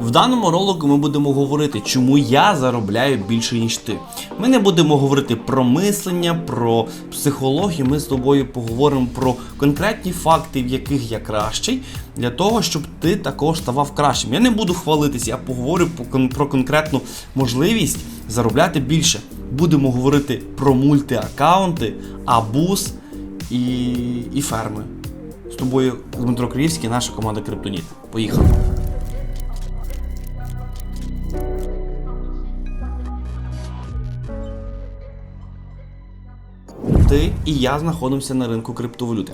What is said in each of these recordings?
В даному ролику ми будемо говорити, чому я заробляю більше, ніж ти. Ми не будемо говорити про мислення, про психологію. Ми з тобою поговоримо про конкретні факти, в яких я кращий, для того, щоб ти також ставав кращим. Я не буду хвалитися, я поговорю про конкретну можливість заробляти більше. Будемо говорити про мультиаккаунти, абуз і, і ферми. З тобою Дмитро Криївський, наша команда Криптоніт. Поїхали. І я знаходимося на ринку криптовалюти.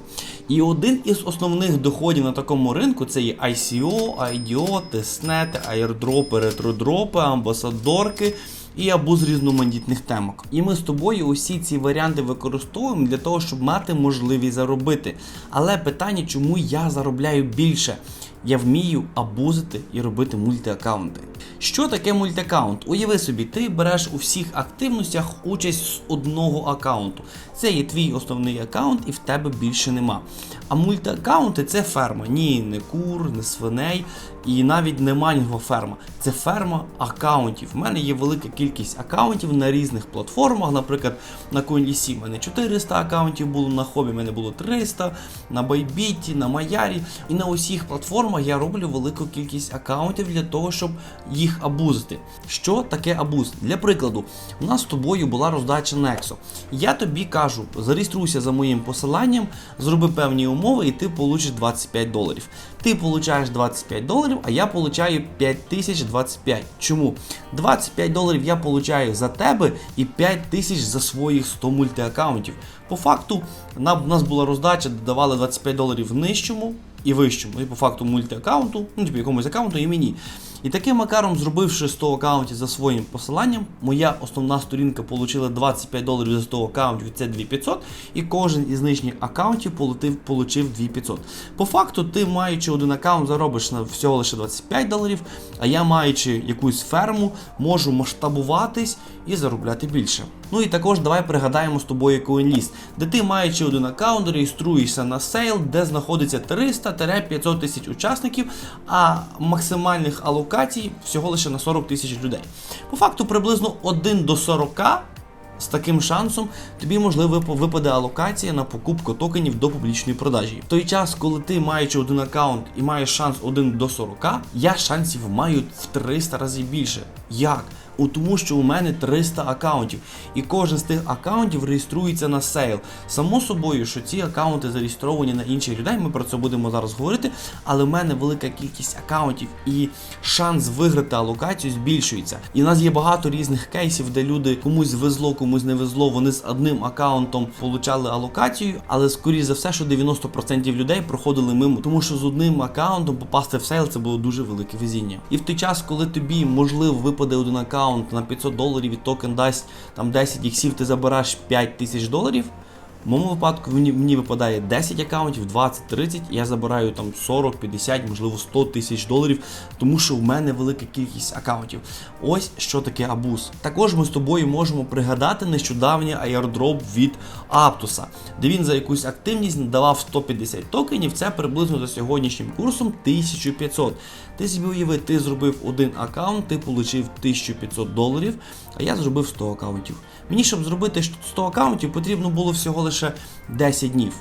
І один із основних доходів на такому ринку це є ICO, IDO, тестнети, аірдропи, ретродропи, амбасадорки і абуз різноманітних темок. І ми з тобою усі ці варіанти використовуємо для того, щоб мати можливість заробити. Але питання, чому я заробляю більше? Я вмію абузити і робити мультиаккаунти. Що таке мультиаккаунт? Уяви собі, ти береш у всіх активностях участь з одного аккаунту. Це є твій основний аккаунт, і в тебе більше нема. А мультиаккаунти це ферма. Ні, не кур, не свиней і навіть не манінгова ферма. Це ферма аккаунтів. У мене є велика кількість аккаунтів на різних платформах. Наприклад, на CoinDC в мене 400 аккаунтів було, на хобі в мене було 300, на Bybit, на Маярі. І на усіх платформах я роблю велику кількість аккаунтів для того, щоб їх абузити. Що таке абуз? Для прикладу, у нас з тобою була роздача Nexo. Я тобі кажу, зареєструйся за моїм посиланням, зроби певні умови, і ти получиш 25 доларів. Ти получаєш 25 доларів, а я получаю 5025. Чому? 25 доларів я получаю за тебе і 5000 за своїх 100 мультиаккаунтів. По факту, в нас була роздача, давали 25 доларів нижчому і вищому. І по факту мультиаккаунту, ну типу якомусь аккаунту і мені. І таким макаром, зробивши 100 аккаунтів за своїм посиланням, моя основна сторінка отримала 25 доларів за 100 аккаунтів, це 2500, і кожен із нижніх аккаунтів получив, получив 2500. По факту, ти маючи один аккаунт, заробиш на всього лише 25 доларів, а я маючи якусь ферму, можу масштабуватись і заробляти більше. Ну і також давай пригадаємо з тобою CoinList, де ти маючи один аккаунт, реєструєшся на сейл, де знаходиться 300-500 тисяч учасників, а максимальних алокацій всього лише на 40 тисяч людей. По факту приблизно 1 до 40 з таким шансом тобі можливо випаде алокація на покупку токенів до публічної продажі. В той час, коли ти маючи один аккаунт і маєш шанс 1 до 40, я шансів маю в 300 разів більше. Як? У тому, що у мене 300 аккаунтів, і кожен з тих аккаунтів реєструється на сейл. Само собою, що ці аккаунти зареєстровані на інших людей, ми про це будемо зараз говорити. Але в мене велика кількість аккаунтів і шанс виграти алокацію збільшується. І в нас є багато різних кейсів, де люди комусь везло, комусь не везло. Вони з одним аккаунтом получали алокацію, але скоріш за все, що 90% людей проходили мимо, тому що з одним аккаунтом попасти в сейл це було дуже велике везіння. І в той час, коли тобі можливо випаде один аккаунт на 500 доларів і токен дасть там 10 іксів, ти забираєш 5 тисяч доларів. В моєму випадку мені, випадає 10 аккаунтів, 20, 30, і я забираю там 40, 50, можливо 100 тисяч доларів, тому що в мене велика кількість аккаунтів. Ось що таке абуз. Також ми з тобою можемо пригадати нещодавній аірдроп від Аптуса, де він за якусь активність надавав 150 токенів. Це приблизно за сьогоднішнім курсом 1500. Ти собі уяви, ти зробив один аккаунт, ти отримав 1500 доларів, а я зробив 100 аккаунтів. Мені, щоб зробити 100 аккаунтів, потрібно було всього лише 10 днів.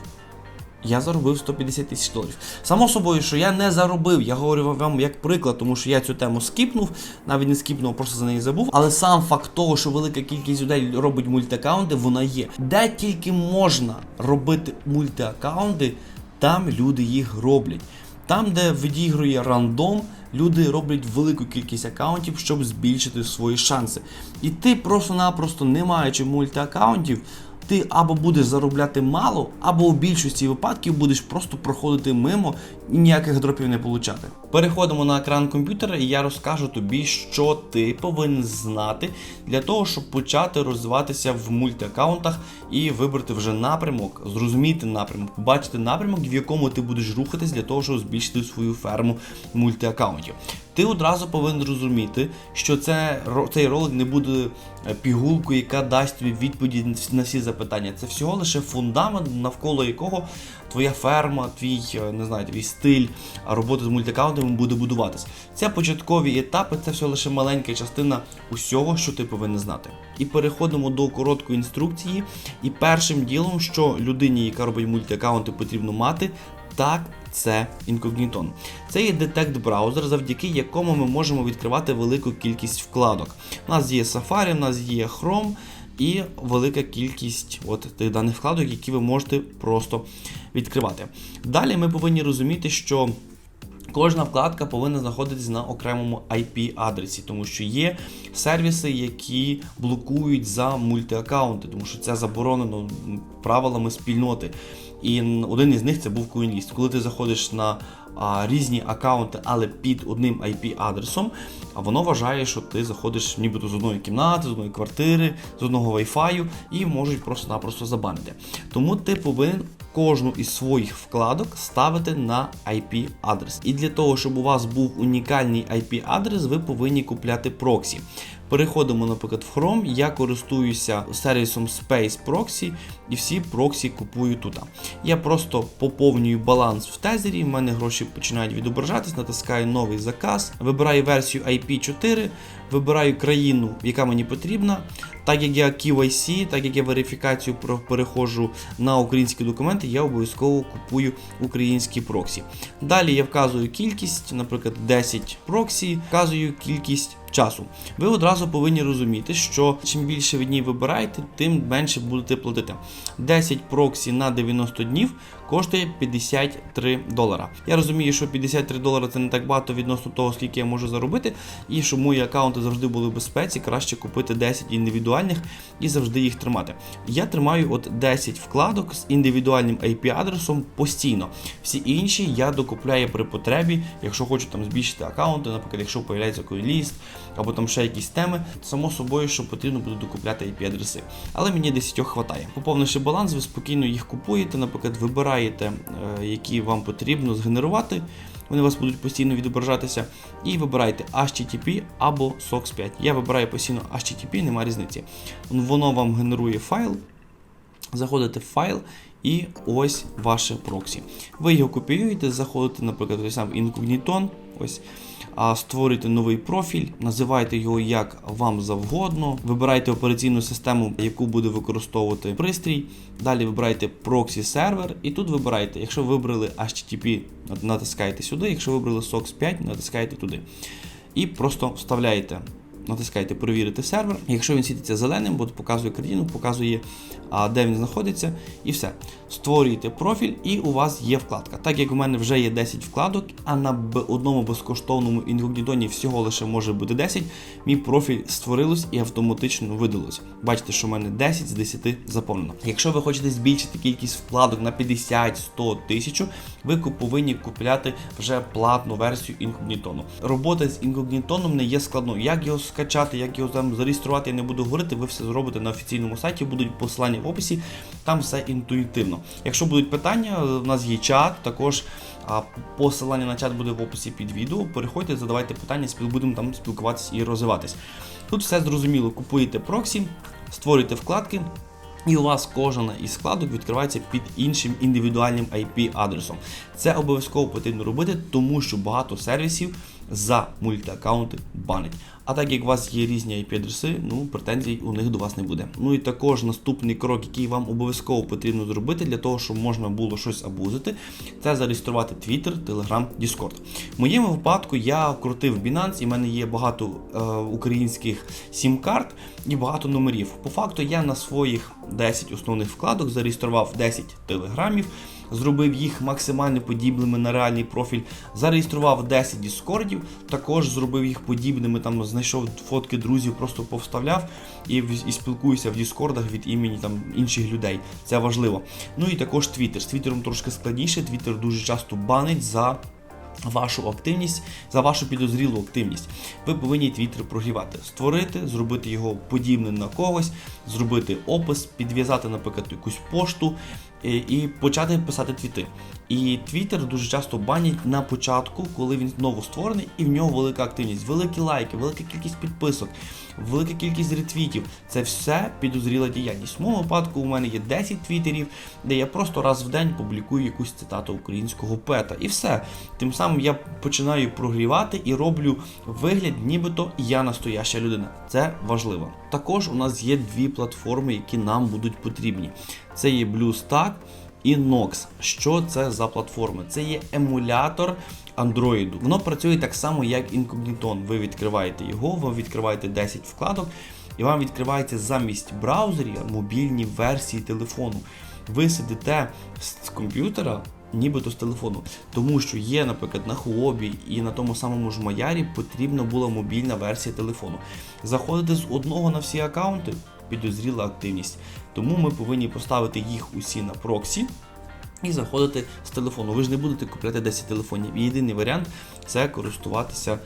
Я заробив 150 тисяч доларів. Само собою, що я не заробив, я говорю вам як приклад, тому що я цю тему скіпнув, навіть не скіпнув, просто за неї забув. Але сам факт того, що велика кількість людей робить мультиаккаунти, вона є. Де тільки можна робити мультиаккаунти, там люди їх роблять. Там, де відігрує рандом, люди роблять велику кількість аккаунтів, щоб збільшити свої шанси. І ти просто-напросто, не маючи мультиаккаунтів, ти або будеш заробляти мало, або у більшості випадків будеш просто проходити мимо і ніяких дропів не получати. Переходимо на екран комп'ютера, і я розкажу тобі, що ти повинен знати для того, щоб почати розвиватися в мультиаккаунтах і вибрати вже напрямок, зрозуміти напрямок, побачити напрямок, в якому ти будеш рухатись для того, щоб збільшити свою ферму мультиаккаунтів. Ти одразу повинен розуміти, що це, цей ролик не буде е, пігулкою, яка дасть тобі відповіді на всі запитання. Це всього лише фундамент, навколо якого твоя ферма, твій е, не знаю, твій стиль роботи з мультикаунтами буде будуватись. Це початкові етапи, це всього лише маленька частина усього, що ти повинен знати. І переходимо до короткої інструкції. І першим ділом, що людині, яка робить мультиаккаунти, потрібно мати, так, це інкогнітон. Це є детект браузер, завдяки якому ми можемо відкривати велику кількість вкладок. У нас є Safari, у нас є Chrome і велика кількість от тих даних вкладок, які ви можете просто відкривати. Далі ми повинні розуміти, що Кожна вкладка повинна знаходитись на окремому IP-адресі, тому що є сервіси, які блокують за мультиаккаунти, тому що це заборонено правилами спільноти. І один із них це був CoinList. Коли ти заходиш на а, різні аккаунти, але під одним IP-адресом, а воно вважає, що ти заходиш нібито з одної кімнати, з одної квартири, з одного Wi-Fi і можуть просто-напросто забанити. Тому ти повинен кожну із своїх вкладок ставити на IP-адрес. І для того, щоб у вас був унікальний IP-адрес, ви повинні купляти проксі. Переходимо, наприклад, в Chrome. Я користуюся сервісом Space Proxy і всі проксі купую тут. Я просто поповнюю баланс в тезері, в мене гроші починають відображатись, натискаю новий заказ, вибираю версію IP4, вибираю країну, яка мені потрібна. Так як я KYC, так як я верифікацію переходжу на українські документи, я обов'язково купую українські проксі. Далі я вказую кількість, наприклад, 10 проксі, вказую кількість часу. Ви одразу повинні розуміти, що чим більше ви днів вибираєте, тим менше будете платити. 10 проксі на 90 днів коштує 53 долара. Я розумію, що 53 долара це не так багато відносно того, скільки я можу заробити, і щоб мої аккаунти завжди були в безпеці, краще купити 10 індивідуальних і завжди їх тримати. Я тримаю от 10 вкладок з індивідуальним IP-адресом постійно. Всі інші я докупляю при потребі, якщо хочу там збільшити аккаунти, наприклад, якщо появляється ліст або там ще якісь теми, само собою, що потрібно буде докупляти IP-адреси. Але мені 10 хватає. Поповнивши баланс, ви спокійно їх купуєте, наприклад, вибираєте, е, які вам потрібно згенерувати. Вони у вас будуть постійно відображатися. І вибирайте HTTP або SOX 5. Я вибираю постійно HTTP, немає різниці. Воно вам генерує файл. Заходите в файл і ось ваше проксі. Ви його копіюєте, заходите, наприклад, сам інкогнітон. ось, а створюєте новий профіль, називайте його як вам завгодно, вибирайте операційну систему, яку буде використовувати пристрій. Далі вибирайте проксі сервер, і тут вибирайте, якщо вибрали HTTP, натискайте сюди, якщо вибрали SOX 5, натискаєте туди. І просто вставляєте натискаєте перевірити сервер. Якщо він світиться зеленим, бо показує картину, показує, де він знаходиться, і все. Створюєте профіль, і у вас є вкладка. Так як у мене вже є 10 вкладок, а на одному безкоштовному інкогнітоні всього лише може бути 10, мій профіль створилось і автоматично видалось. Бачите, що в мене 10 з 10 заповнено. Якщо ви хочете збільшити кількість вкладок на 50, 100, 1000, ви повинні купляти вже платну версію інкогнітону. Робота з інкогнітоном не є складною. Як його скачати, як його там зареєструвати, я не буду говорити. Ви все зробите на офіційному сайті, будуть посилання в описі. Там все інтуїтивно. Якщо будуть питання, у нас є чат, також посилання на чат буде в описі під відео. Переходьте, задавайте питання, будемо там спілкуватися і розвиватись. Тут все зрозуміло. Купуєте проксі, створюєте вкладки. І у вас кожна із складок відкривається під іншим індивідуальним IP-адресом. Це обов'язково потрібно робити, тому що багато сервісів за мультиаккаунти банить. А так як у вас є різні IP-адреси, ну претензій у них до вас не буде. Ну і також наступний крок, який вам обов'язково потрібно зробити для того, щоб можна було щось абузити, це зареєструвати Twitter, Telegram, Discord. В моєму випадку я крутив Binance, і в мене є багато е, українських сім-карт і багато номерів. По факту я на своїх 10 основних вкладок зареєстрував 10 телеграмів, зробив їх максимально подібними на реальний профіль, зареєстрував 10 дискордів, також зробив їх подібними, там знайшов фотки друзів, просто повставляв і, і спілкуюся в дискордах від імені там інших людей. Це важливо. Ну і також Twitter. З Твіттером трошки складніше. Twitter дуже часто банить за вашу активність, за вашу підозрілу активність. Ви повинні Twitter прогрівати, створити, зробити його подібним на когось, зробити опис, підв'язати, наприклад, якусь пошту і, і почати писати твіти. І Твіттер дуже часто банять на початку, коли він знову створений, і в нього велика активність, великі лайки, велика кількість підписок, велика кількість ретвітів. Це все підозріла діяльність. В моєму випадку у мене є 10 твіттерів, де я просто раз в день публікую якусь цитату українського поета. І все. Тим самим я починаю прогрівати і роблю вигляд, нібито я настояща людина. Це важливо. Також у нас є дві платформи, які нам будуть потрібні. Це є BlueStack і Nox. Що це за платформи? Це є емулятор Android. Воно працює так само, як Incogniton. Ви відкриваєте його, ви відкриваєте 10 вкладок, і вам відкривається замість браузерів мобільні версії телефону. Ви сидите з комп'ютера. Нібито з телефону, тому що є, наприклад, на Хуобі і на тому самому ж Маярі потрібна була мобільна версія телефону. Заходити з одного на всі аккаунти підозріла активність. Тому ми повинні поставити їх усі на проксі і заходити з телефону. Ви ж не будете купляти 10 телефонів. Єдиний варіант це користуватися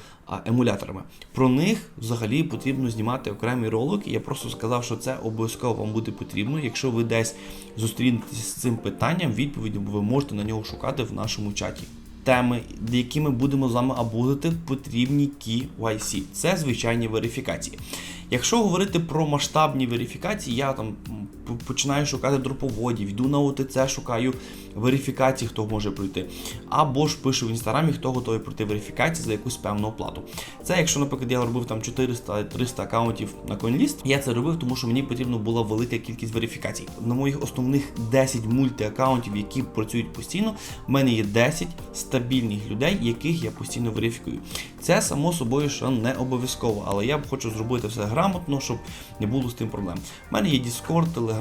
емуляторами. Про них взагалі потрібно знімати окремий ролик. Я просто сказав, що це обов'язково вам буде потрібно. Якщо ви десь зустрінетеся з цим питанням, відповіді ви можете на нього шукати в нашому чаті. Теми, які ми будемо з вами абузити, потрібні KYC. Це звичайні верифікації. Якщо говорити про масштабні верифікації, я там починаю шукати дроповодів, йду на ОТЦ, шукаю верифікації, хто може пройти. Або ж пишу в інстаграмі, хто готовий пройти верифікації за якусь певну оплату. Це якщо, наприклад, я робив там 400-300 аккаунтів на CoinList, я це робив, тому що мені потрібна була велика кількість верифікацій. На моїх основних 10 мультиаккаунтів, які працюють постійно, в мене є 10 стабільних людей, яких я постійно верифікую. Це само собою, що не обов'язково, але я б хочу зробити все грамотно, щоб не було з тим проблем. У мене є Discord, Telegram,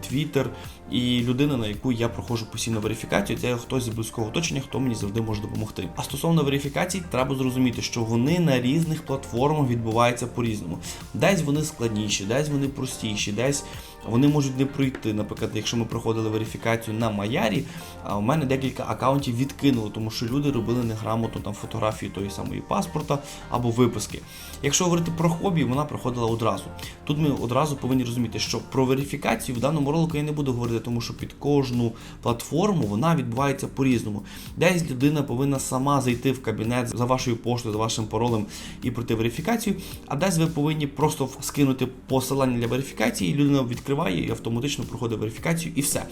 Twitter і людина, на яку я проходжу постійно верифікацію. Це хтось з близького оточення, хто мені завжди може допомогти. А стосовно верифікацій, треба зрозуміти, що вони на різних платформах відбуваються по-різному. Десь вони складніші, десь вони простіші, десь вони можуть не пройти. Наприклад, якщо ми проходили верифікацію на Маярі, а у мене декілька акаунтів відкинуло, тому що люди робили неграмотно там фотографії тої самої паспорта або виписки. Якщо говорити про хобі, вона проходила одразу. Тут ми одразу повинні розуміти, що про верифікацію в даному ролику я не буду говорити, тому що під кожну платформу вона відбувається по-різному. Десь людина повинна сама зайти в кабінет за вашою поштою, за вашим паролем і пройти верифікацію, а десь ви повинні просто скинути посилання для верифікації, і людина відкриває і автоматично проходить верифікацію, і все.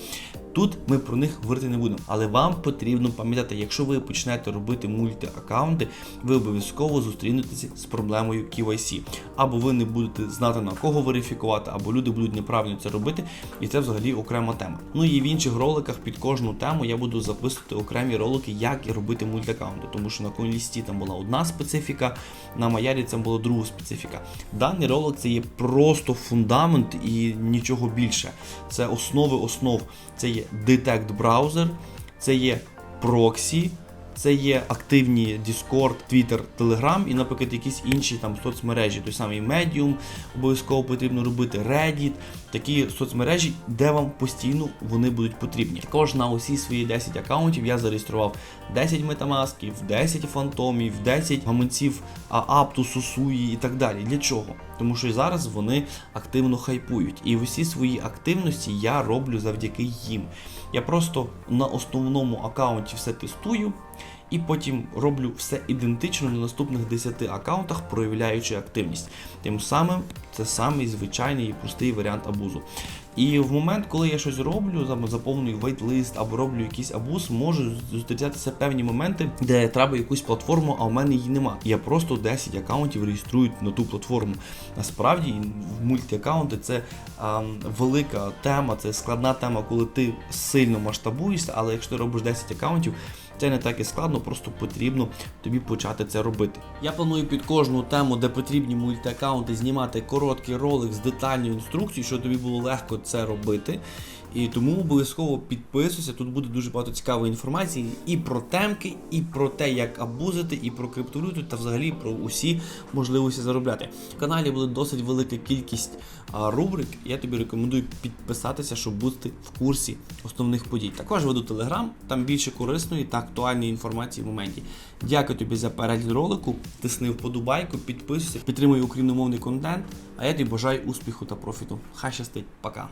Тут ми про них говорити не будемо, але вам потрібно пам'ятати, якщо ви почнете робити мультиаккаунти, ви обов'язково зустрінетеся з проблемою KYC. Або ви не будете знати на кого верифікувати, або люди будуть неправильно це робити, і це взагалі окрема тема. Ну і в інших роликах під кожну тему я буду записувати окремі ролики, як і робити мультиаккаунти, тому що на CoinList там була одна специфіка, на Маярі це була друга специфіка. Даний ролик це є просто фундамент і нічого більше. Це основи основ. Це є Detect Browser, це є проксі, це є активні Discord, Twitter, Telegram і, наприклад, якісь інші там соцмережі, той самий Medium, обов'язково потрібно робити Reddit, такі соцмережі, де вам постійно вони будуть потрібні. Також на усі свої 10 аккаунтів я зареєстрував 10 метамасків, 10 фантомів, 10 гаманців Апту, Суї і так далі. Для чого? Тому що зараз вони активно хайпують. І усі свої активності я роблю завдяки їм. Я просто на основному аккаунті все тестую. І потім роблю все ідентично на наступних 10 аккаунтах, проявляючи активність. Тим самим це самий звичайний і простий варіант абузу. І в момент, коли я щось роблю, заповнюю вейтлист або роблю якийсь абуз, можуть зустрічатися певні моменти, де треба якусь платформу, а в мене її нема. Я просто 10 аккаунтів реєструю на ту платформу. Насправді, в мультиаккаунти це а, велика тема, це складна тема, коли ти сильно масштабуєшся, але якщо ти робиш 10 аккаунтів, це не так і складно, просто потрібно тобі почати це робити. Я планую під кожну тему, де потрібні мультиаккаунти, знімати короткий ролик з детальною інструкцією, щоб тобі було легко це робити. І тому обов'язково підписуйся. Тут буде дуже багато цікавої інформації і про темки, і про те, як абузити, і про криптовалюту, та взагалі про усі можливості заробляти. В каналі буде досить велика кількість рубрик. Я тобі рекомендую підписатися, щоб бути в курсі основних подій. Також веду телеграм, там більше корисної та актуальної інформації в моменті. Дякую тобі за перегляд ролику. Тисни вподобайку, підписуйся, підтримуй україномовний контент. А я тобі бажаю успіху та профіту. Хай щастить, пока.